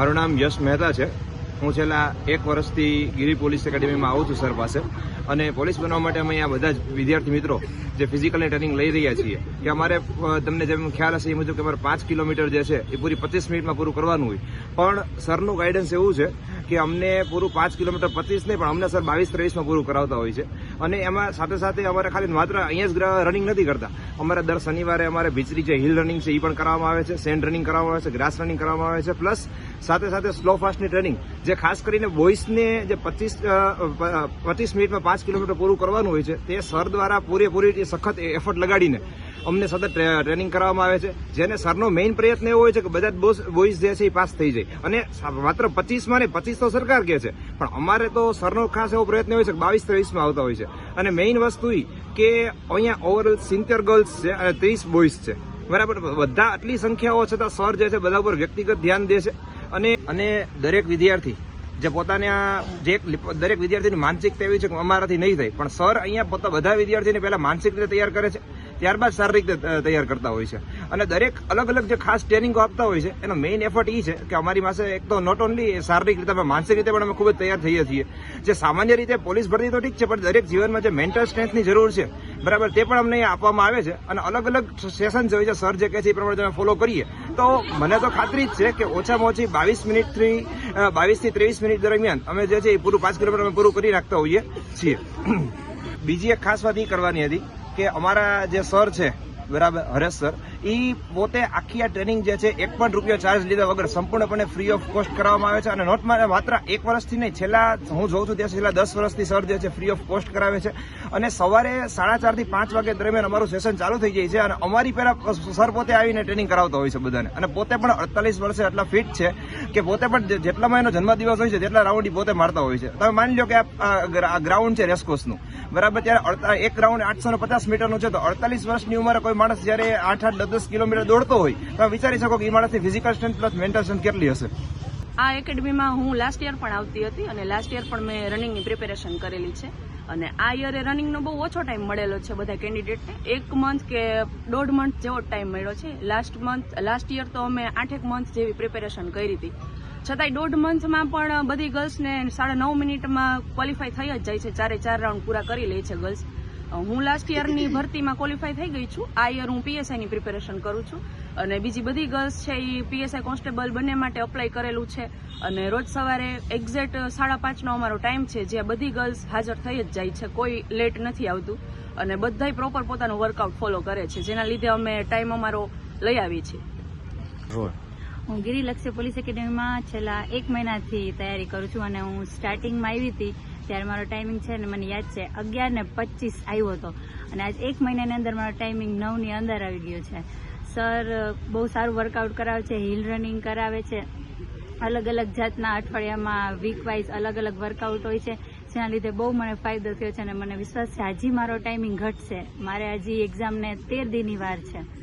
મારું નામ યશ મહેતા છે. હું છેલ્લા એક વર્ષથી ગિરી પોલીસ એકેડેમીમાં આવું છું સર પાસે. અને પોલીસ બનવા માટે અમે અહીંયા બધા જ વિદ્યાર્થી મિત્રો જે ફિઝિકલની ટ્રેનિંગ લઈ રહ્યા છીએ, કે અમારે તમને જેમ ખ્યાલ હશે એ મુજબ કે અમારે પાંચ કિલોમીટર જે છે એ પૂરી પચીસ મિનિટમાં પૂરું કરવાનું હોય. પણ સરનું ગાઈડન્સ એવું છે કે અમને પૂરું પાંચ કિલોમીટર પચીસ નહીં, પણ અમને સર બાવીસ ત્રેવીસમાં પૂરું કરાવતા હોય છે. અને એમાં સાથે સાથે અમારે ખાલી માત્ર અહીંયા જ રનિંગ નથી કરતા. અમારે દર શનિવારે અમારે ભીચરી જે હિલ રનિંગ છે એ પણ કરવામાં આવે છે સેન્ડ રનિંગ કરવામાં આવે છે ગ્રાસ રનિંગ કરવામાં આવે છે પ્લસ સાથે સાથે સ્લો ફાસ્ટની ટ્રેનિંગ જે ખાસ કરીને બોઇસને જે પચીસ પચીસ મિનિટમાં પાંચ કિલોમીટર પૂરું કરવાનું હોય છે, તે સર દ્વારા પૂરેપૂરી સખત એફર્ટ લગાડીને અમને સતત ટ્રે- ટ્રેનિંગ કરવામાં આવે છે. જેને સરનો મેઇન પ્રયત્ન એવો હોય છે કે બધા બોસ જે છે એ પાસ થઈ જાય. અને માત્ર પચીસમાં નહીં, પચીસ તો સરકાર કહે છે. પણ અમારે તો સરનો ખાસ એવો પ્રયત્ન હોય છે કે બાવીસ, ત્રેવીસમાં આવતા હોય છે. અને મેઇન વસ્તુ કે અહીંયા ઓવરઓલ સિત્તેર ગર્લ્સ છે અને ત્રીસ બોಯ್સ છે. બરાબર? બધા આટલી સંખ્યાઓ છતાં સર જે છે બધા ઉપર વ્યક્તિગત ધ્યાન દે છે. અને અને દરેક વિદ્યાર્થી જે પોતાના જે દરેક વિદ્યાર્થીની માનસિકતા એવી છે કે અમારાથી નહીં થાય. પણ સર અહીંયા પોતા, બધા વિદ્યાર્થીને પહેલા માનસિક રીતે તૈયાર કરે છે. ત્યારબાદ શારીરિક તૈયાર કરતા હોય છે. અને દરેક અલગ અલગ જે ખાસ ટ્રેનિંગો આપતા હોય છે, એનો મેઇન એફર્ટ એ છે કે અમારી પાસે એક તો નોટ ઓનલી શારીરિક રીતે માનસિક રીતે પણ અમે ખૂબ જ તૈયાર થઈએ છીએ. જે સામાન્ય રીતે પોલીસ ભરતી તો ઠીક છે, પણ દરેક જીવનમાં જે મેન્ટલ સ્ટ્રેન્થની જરૂર છે, બરાબર, તે પણ અમને આપવામાં આવે છે. અને અલગ અલગ સેશન હોય છે, સર જે કહે છે એ પ્રમાણે તમે ફોલો કરીએ, તો મને તો ખાતરી જ છે કે ઓછામાં ઓછી બાવીસ મિનિટથી બાવીસથી ત્રેવીસ મિનિટ દરમિયાન અમે જે છે એ પૂરું પાંચ કિલોમીટર અમે પૂરું કરી રાખતા હોઈએ છીએ. બીજી એક ખાસ વાત એ કરવાની હતી કે અમારા જે સર છે બરાબર હરેશ સર એ પોતે આખી આ ટ્રેનિંગ જે છે, એક પણ રૂપિયો ચાર્જ લીધા વગર સંપૂર્ણપણે ફ્રી ઓફ કોસ્ટ કરાવવામાં આવે છે અને નોટ માત્ર એક વર્ષથી નહીં, છેલ્લા, હું જોઉં છું ત્યાં છેલ્લા દસ વર્ષથી સર જે છે ફ્રી ઓફ કોસ્ટ કરાવે છે. અને સવારે સાડા ચારથી પાંચ વાગે દરમિયાન અમારું સેશન ચાલુ થઈ જાય છે અને અમારી પહેલા સર પોતે આવીને ટ્રેનિંગ કરાવતા હોય છે બધાને. અને પોતે પણ અડતાલીસ વર્ષે એટલા ફિટ છે કે પોતે પણ જેટલામાં એનો જન્મદિવસ હોય છે, તેટલા રાઉન્ડ પોતે મારતા હોય છે. તમે માની લો કે આ ગ્રાઉન્ડ છે રેસકોર્સનું. બરાબર, ત્યારે એક રાઉન્ડ આઠસો પચાસ મીટરનું છે, તો અડતાલીસ વર્ષની ઉંમરે કોઈ માણસ જ્યારે આઠ આઠ દસ કિલોમીટર દોડતો હોય, તો વિચારી શકો કે એ માણસની physical strength plus mental strength કેટલી હશે? આ એકેડમીમાં હું લાસ્ટ યર પણ આવતી હતી અને લાસ્ટ યર પણ મેં રનિંગની પ્રિપેરેશન કરેલી છે. અને આ યરે રનિંગનો બહુ ઓછો ટાઈમ મળેલો છે બધા કેન્ડિડેટને એક મંથ કે દોઢ મંથ જેવો ટાઈમ મળ્યો છે. લાસ્ટ મંથ લાસ્ટ યર તો અમે આઠેક મંથ જેવી પ્રિપેરેશન કરી હતી. છતાંય દોઢ મંથમાં પણ બધી ગર્લ્સને સાડા નવ મિનિટમાં ક્વોલિફાય થઈ જ જાય છે. ચારે ચાર રાઉન્ડ પૂરા કરી લે છે ગર્લ્સ હું લાસ્ટ યરની ભરતીમાં ક્વોલિફાય થઈ ગઈ છું. આ યર હું પીએસઆઈની પ્રિપેરેશન કરું છું. અને બીજી બધી ગર્લ્સ છે એ પીએસઆઈ કોન્સ્ટેબલ બંને માટે અપ્લાય કરેલું છે. અને રોજ સવારે એક્ઝેક્ટ સાડા પાંચનો અમારો ટાઈમ છે, જ્યાં બધી ગર્લ્સ હાજર થઈ જ જાય છે. કોઈ લેટ નથી આવતું. અને બધાય પ્રોપર પોતાનું વર્કઆઉટ ફોલો કરે છે. જેના લીધે અમે ટાઈમ અમારો લઈ આવીએ છીએ. હું ગિરિલક્ષ્ય પોલીસ એકેડેમીમાં છેલ્લા એક મહિનાથી તૈયારી કરું છું અને હું સ્ટાર્ટિંગમાં આવી હતી ત્યારે મારો ટાઈમિંગ છે ને મને યાદ છે, અગિયાર ને પચીસ આવ્યો હતો. અને આજ એક મહિનાની અંદર મારો ટાઈમિંગ નવની અંદર આવી ગયો છે. સર બહુ સારું વર્કઆઉટ કરાવે છે હિલ રનિંગ કરાવે છે. અલગ અલગ જાતના અઠવાડિયામાં વીક વાઇઝ અલગ અલગ વર્કઆઉટ હોય છે. જેના લીધે બહુ મને ફાયદો થયો છે અને મને વિશ્વાસ છે, હજી મારો ટાઈમિંગ ઘટશે. મારે હજી એક્ઝામને તેર દીની વાર છે.